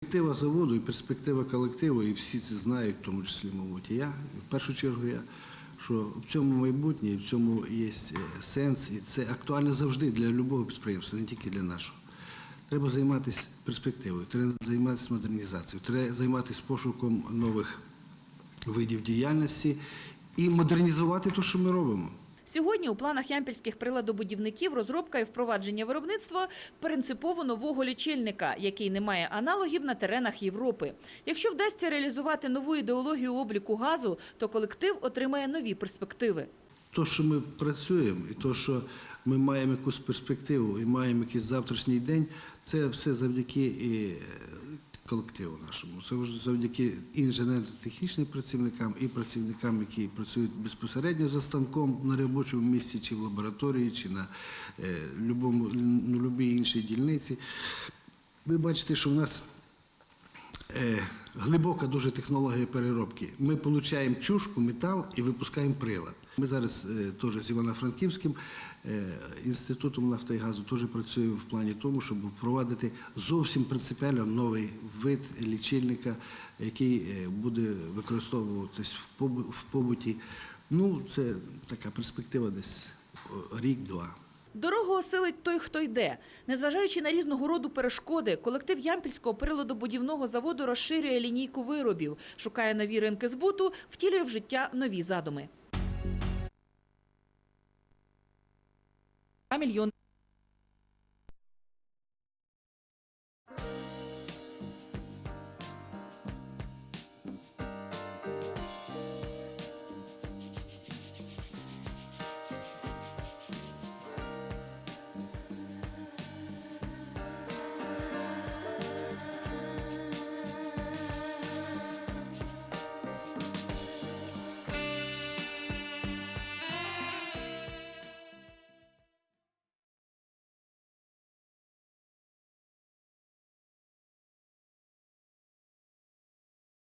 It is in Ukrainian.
Перспектива заводу і перспектива колективу, і всі це знають, в тому числі, мабуть, і я. В першу чергу я, що в цьому майбутнє, в цьому є е, сенс, і це актуально завжди для будь-якого підприємства, не тільки для нашого. Треба займатися перспективою, треба займатися модернізацією, треба займатися пошуком нових видів діяльності і модернізувати те, що ми робимо. Сьогодні у планах ямпільських приладобудівників розробка і впровадження виробництва принципово нового лічильника, який не має аналогів на теренах Європи. Якщо вдасться реалізувати нову ідеологію обліку газу, то колектив отримає нові перспективи. То, що ми працюємо, і то, що ми маємо якусь перспективу і маємо якийсь завтрашній день, це все завдяки і е, колективу нашому. Це вже завдяки інженерно-технічним працівникам, і працівникам, які працюють безпосередньо за станком на робочому місці, чи в лабораторії, чи на е, любій іншій дільниці. Ви бачите, що в нас глибока дуже технологія переробки. Ми отримуємо чушку, метал і випускаємо прилад. Ми зараз е, теж з Івано-Франківським е, інститутом нафти і газу теж працюємо в плані тому, щоб впровадити зовсім принципіально новий вид лічильника, який е, буде використовуватись в побуті. Ну, це така перспектива десь рік-два. Дорогу осилить той, хто йде. Незважаючи на різного роду перешкоди, колектив Ямпільського приладобудівного заводу розширює лінійку виробів, шукає нові ринки збуту, втілює в життя нові задуми. Мільйон